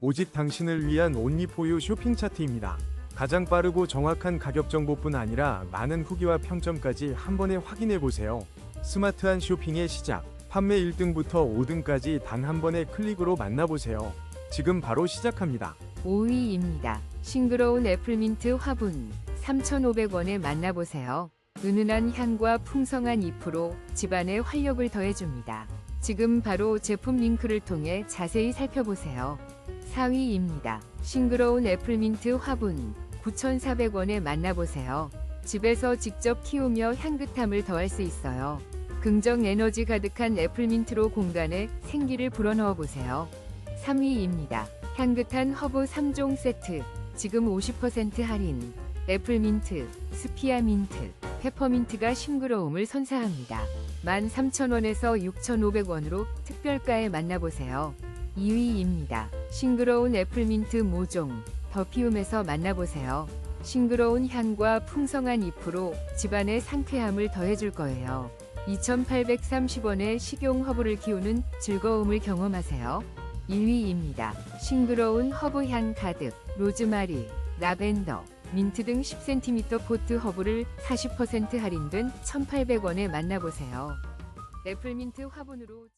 오직 당신을 위한 온리포유 쇼핑 차트입니다. 가장 빠르고 정확한 가격 정보뿐 아니라 많은 후기와 평점까지 한 번에 확인해 보세요. 스마트한 쇼핑의 시작. 판매 1등부터 5등까지 단 한 번의 클릭으로 만나보세요. 지금 바로 시작합니다. 5위입니다. 싱그러운 애플민트 화분 3,500원에 만나보세요. 은은한 향과 풍성한 잎으로 집안에 활력을 더해줍니다. 지금 바로 제품 링크를 통해 자세히 살펴보세요. 4위입니다. 싱그러운 애플민트 화분 9,400원에 만나보세요. 집에서 직접 키우며 향긋함을 더할 수 있어요. 긍정 에너지 가득한 애플민트로 공간에 생기를 불어넣어 보세요. 3위입니다. 향긋한 허브 3종 세트. 지금 50% 할인. 애플민트, 스피아민트, 페퍼민트가 싱그러움을 선사합니다. 13,000원에서 6,500원으로 특별가에 만나보세요. 2위입니다. 싱그러운 애플민트 모종. 더피움에서 만나보세요. 싱그러운 향과 풍성한 잎으로 집안의 상쾌함을 더해줄 거예요. 2,830원의 식용 허브를 키우는 즐거움을 경험하세요. 1위입니다. 싱그러운 허브향 가득, 로즈마리, 라벤더, 민트 등 10cm 포트 허브를 40% 할인된 1,800원에 만나보세요. 애플민트 화분으로